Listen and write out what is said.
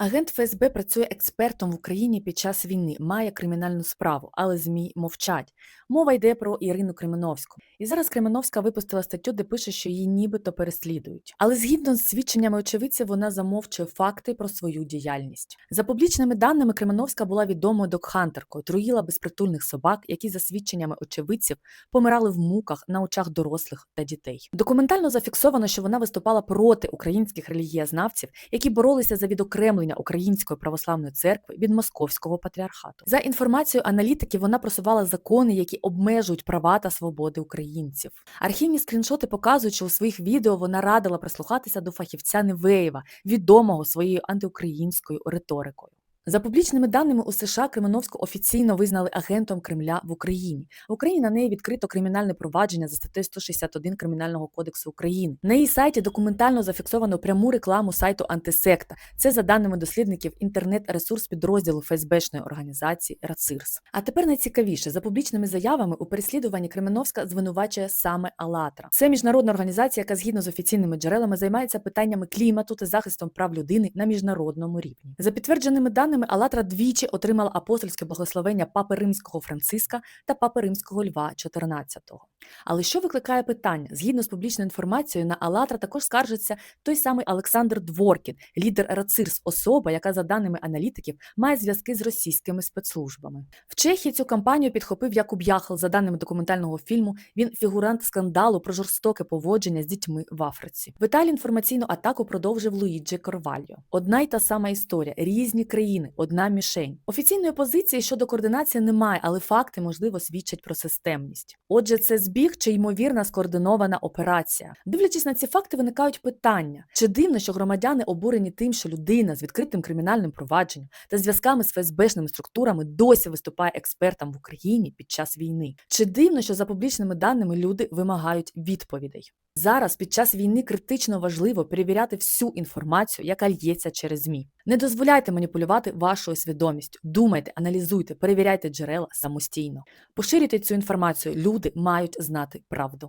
Агент ФСБ працює експертом в Україні під час війни, має кримінальну справу, але ЗМІ мовчать. Мова йде про Ірину Кременовську. І зараз Кременовська випустила статтю, де пише, що її нібито переслідують. Але згідно з свідченнями очевидців, вона замовчує факти про свою діяльність. За публічними даними, Кременовська була відомою докхантеркою, труїла безпритульних собак, які, за свідченнями очевидців, помирали в муках на очах дорослих та дітей. Документально зафіксовано, що вона виступала проти українських релігієзнавців, які боролися за відокремлення Української православної церкви від московського патріархату. За інформацією аналітиків, вона просувала закони, які обмежують права та свободи українців. Архівні скріншоти показують, що у своїх відео вона радила прислухатися до фахівця Невеєва, відомого своєю антиукраїнською риторикою. За публічними даними у США Кременовську офіційно визнали агентом Кремля в Україні. В Україні на неї відкрито кримінальне провадження за статтею 161 Кримінального кодексу України. На її сайті документально зафіксовано пряму рекламу сайту Антисекта. Це за даними дослідників інтернет-ресурс підрозділу ФСБшної організації РАЦИРС. А тепер найцікавіше за публічними заявами у переслідуванні Кременовська звинувачує саме АЛАТРА. Це міжнародна організація, яка згідно з офіційними джерелами займається питаннями клімату та захистом прав людини на міжнародному рівні. За підтвердженими даними, Алатра двічі отримала апостольське благословення папи римського Франциска та папи римського Льва XIV. Але що викликає питання? Згідно з публічною інформацією, на Алатра також скаржиться той самий Олександр Дворкін, лідер РАЦИРС, особа, яка, за даними аналітиків, має зв'язки з російськими спецслужбами. В Чехії цю кампанію підхопив Якуб Яхл. За даними документального фільму, він фігурант скандалу про жорстоке поводження з дітьми в Африці. В Італії інформаційну атаку продовжив Луїджі Корвальо. Одна й та сама історія, різні країни, одна мішень. Офіційної позиції щодо координації немає, але факти можливо свідчать про системність. Отже, це збіг чи ймовірна скоординована операція. Дивлячись на ці факти, виникають питання: чи дивно, що громадяни обурені тим, що людина з відкритим кримінальним провадженням та зв'язками з ФСБшними структурами досі виступає експертом в Україні під час війни? Чи дивно, що за публічними даними люди вимагають відповідей? Зараз під час війни критично важливо перевіряти всю інформацію, яка лється через ЗМІ. Не дозволяйте маніпулювати вашою свідомістю. Думайте, аналізуйте, перевіряйте джерела самостійно. Поширюйте цю інформацію. Люди мають знати правду.